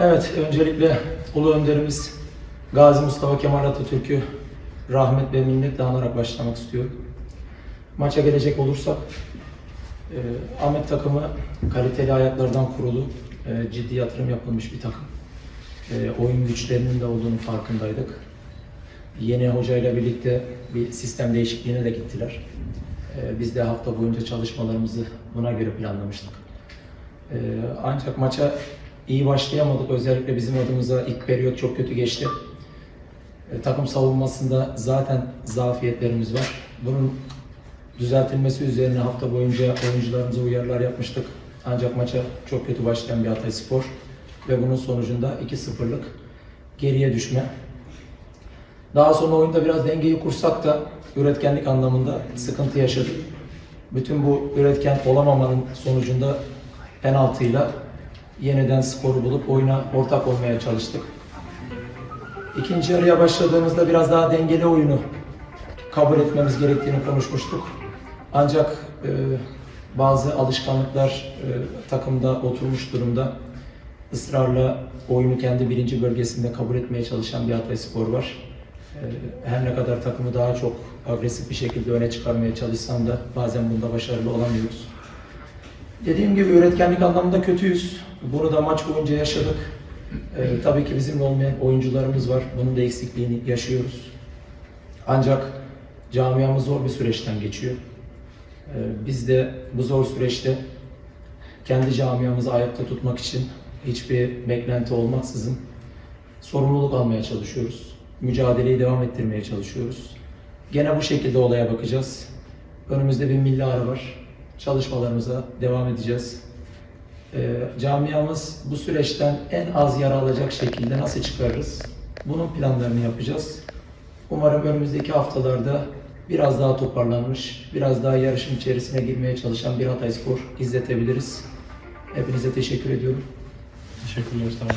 Evet, öncelikle Ulu Önderimiz Gazi Mustafa Kemal Atatürk'ü rahmet ve minnetle anarak başlamak istiyorum. Maça gelecek olursak, e, Ahmet takımı kaliteli ayaklardan kurulu, e, ciddi yatırım yapılmış bir takım. E, oyun güçlerinin de olduğunu farkındaydık. Yeni hocayla birlikte bir sistem değişikliğine de gittiler. E, biz de hafta boyunca çalışmalarımızı buna göre planlamıştık. Ee, ancak maça iyi başlayamadık. Özellikle bizim adımıza ilk periyot çok kötü geçti. Ee, takım savunmasında zaten zafiyetlerimiz var. Bunun düzeltilmesi üzerine hafta boyunca oyuncularımıza uyarılar yapmıştık. Ancak maça çok kötü başlayan bir Hatay Spor ve bunun sonucunda 2-0'lık geriye düşme. Daha sonra oyunda biraz dengeyi kursak da üretkenlik anlamında sıkıntı yaşadık. Bütün bu üretken olamamanın sonucunda penaltıyla yeniden skoru bulup oyuna ortak olmaya çalıştık. İkinci yarıya başladığımızda biraz daha dengeli oyunu kabul etmemiz gerektiğini konuşmuştuk. Ancak e, bazı alışkanlıklar e, takımda oturmuş durumda. Israrla oyunu kendi birinci bölgesinde kabul etmeye çalışan bir Hatay Spor var. E, her ne kadar takımı daha çok agresif bir şekilde öne çıkarmaya çalışsam da bazen bunda başarılı olamıyoruz. Dediğim gibi üretkenlik anlamında kötüyüz. Bunu da maç boyunca yaşadık. Ee, tabii ki bizimle olmayan oyuncularımız var. Bunun da eksikliğini yaşıyoruz. Ancak camiamız zor bir süreçten geçiyor. Ee, biz de bu zor süreçte kendi camiamızı ayakta tutmak için hiçbir beklenti olmaksızın sorumluluk almaya çalışıyoruz. Mücadeleyi devam ettirmeye çalışıyoruz. Gene bu şekilde olaya bakacağız. Önümüzde bir milli ara var çalışmalarımıza devam edeceğiz. Ee, camiamız bu süreçten en az yara alacak şekilde nasıl çıkarırız? Bunun planlarını yapacağız. Umarım önümüzdeki haftalarda biraz daha toparlanmış, biraz daha yarışın içerisine girmeye çalışan bir Hatay Spor izletebiliriz. Hepinize teşekkür ediyorum. Teşekkürler.